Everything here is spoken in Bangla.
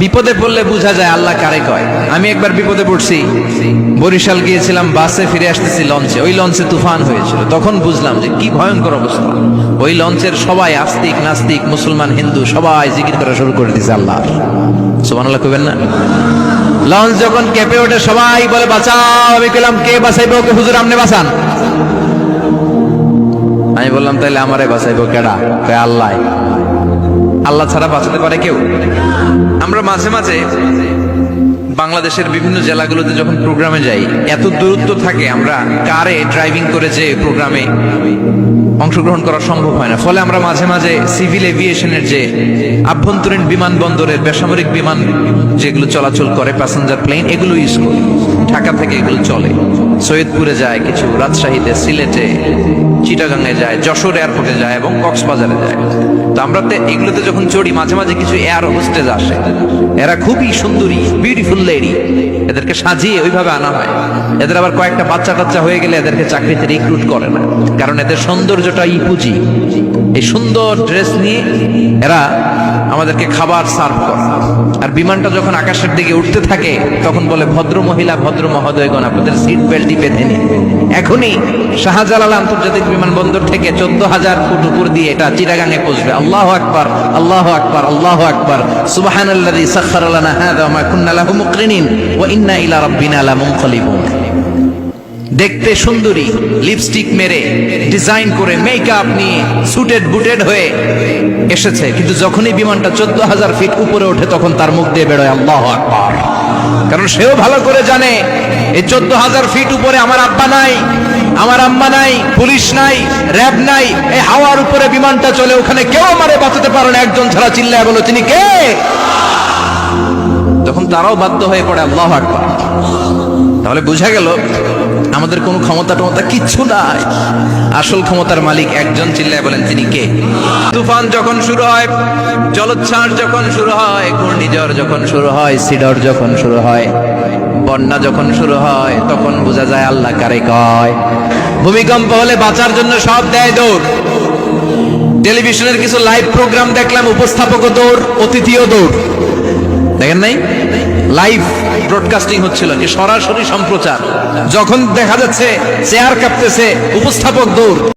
বিপদে পড়লে বোঝা যায় আল্লাহ কারে কয়। আমি একবার বিপদে পড়ছি। বরিশাল গিয়েছিলাম, বাসে ফিরে আসতেছি লঞ্চে। ওই লঞ্চে তুফান হয়েছিল। তখন বুঝলাম যে কি ভয়ঙ্কর অবস্থা। ওই লঞ্চের সবাই আস্তিক, নাস্তিক, মুসলমান, হিন্দু, সবাই জিকির করা শুরু করে দিয়েছে আল্লাহ সুবান আল্লাহ কইবেন না? লঞ্চ যখন কেঁপে ওঠে, সবাই বলে, বাঁচাও! আমি কইলাম, কে বাঁচাইবো ওকে? হুজুর আমনে বাঁচান। আমি বললাম, তাইলে আমারে বাঁচাইবো কেডা? আল্লাহ। আল্লাহ ছাড়া বাঁচাতে পারে কেউ? মাঝে মাঝে বাংলাদেশের বিভিন্ন জেলাগুলোতে যখন প্রোগ্রামে যাই, এত দূরত্ব থাকে আমরা কারে ড্রাইভিং করে যে প্রোগ্রামে অংশগ্রহণ করা সম্ভব হয় না। ফলে আমরা মাঝে মাঝে সিভিল এভিয়েশনের যে আভ্যন্তরীণ বিমানবন্দরের বেসামরিক বিমান যেগুলো চলাচল করে প্যাসেঞ্জার প্লেন এগুলো ইউজ করি। ঢাকা থেকে এগুলো চলে। সৈয়দপুরে যায় কিছু, রাজশাহীতে, সিলেটে চিটাগাঙ্গে যায়, যশোর এয়ারপোর্টে যায় এবং কক্সবাজারে যায়। তো আমরা তো এগুলোতে যখন চড়ি, মাঝে মাঝে কিছু এয়ার হোস্টেজ আসে। এরা খুবই সুন্দরী বিউটিফুল লেডি এদেরকে সাজিয়ে ওইভাবে আনা হয়। এদের আবার কয়েকটা বাচ্চা কাচ্চা হয়ে গেলে এদেরকে চাকরিতে রিক্রুট করে না। কারণ এদের সৌন্দর্যটাই পুঁজি। এই সুন্দর ড্রেস নিয়ে এরা আমাদেরকে খাবার সার্ভ করে। আর বিমানটা যখন আকাশের দিকে উঠতে থাকে, তখন বলে, ভদ্র মহিলা, ভদ্র মহোদয়গণ, আপনাদের সিট বেল্টই বেঁধে নিন। এখনই শাহজালাল আন্তর্জাতিক বিমানবন্দর থেকে চোদ্দ হাজার ফুট উপর দিয়ে এটা চিটাগাঙে পৌঁছবে। আল্লাহ আকবার আল্লাহ আকবার আল্লাহ আকবার। সুবহানাল্লাযী সাখখারা লানা হাযা ওয়া কুন্না লাহু মুকরিনিন ওয়া ইন্না ইলা রাব্বিনা লামুনকালিবুন দেখতে সুন্দরী লিপস্টিক মেরে ডিজাইন করে মেকআপ নিয়ে সুটেড বুটেড হয়ে এসেছে। কিন্তু যখনই বিমানটা চোদ্দ হাজার ফিট উপরে ওঠে, তখন তার মুখ দিয়ে বেরোয় আল্লাহ আকবার। কারণ সেও ভালো করে জানে, এই চোদ্দ হাজার ফিট উপরে আমার আব্বা নাই, আমার আম্মা নাই, পুলিশ নাই র্যাব নাই, এই হাওয়ার উপরে বিমানটা চলে, ওখানে কেউ আমারে বাঁচাতে পারে না। একজন ছাড়া চিল্লায় বলো, তিনি কে? তখন তারাও বাধ্য হয়ে পড়ে, আল্লাহ আকবার। তাহলে বোঝা গেল আমাদের কোনো ক্ষমতা টমতা কিচ্ছু নাই। আসল ক্ষমতার মালিক একজন চিল্লায় বলেন, তিনি কে? তুফান যখন শুরু হয়, জলোচ্ছ্বাস যখন শুরু হয়, ঘূর্ণিঝড় যখন শুরু হয়, সিডর যখন শুরু হয়, বন্যা যখন শুরু হয়, তখন বোঝা যায় আল্লাহ কারে কয়। ভূমিকম্প হলে বাঁচার জন্য সব দেয় দৌড়। টেলিভিশনের কিছু লাইভ প্রোগ্রাম দেখলাম, উপস্থাপকও দৌড়, অতিথিও দৌড়। দেখেন নাই? লাইভ ব্রডকাস্টিং হচ্ছিল সরাসরি সম্প্রচার। যখন দেখা যাচ্ছে চেয়ার কাঁপতেছে উপস্থাপক দৌড়।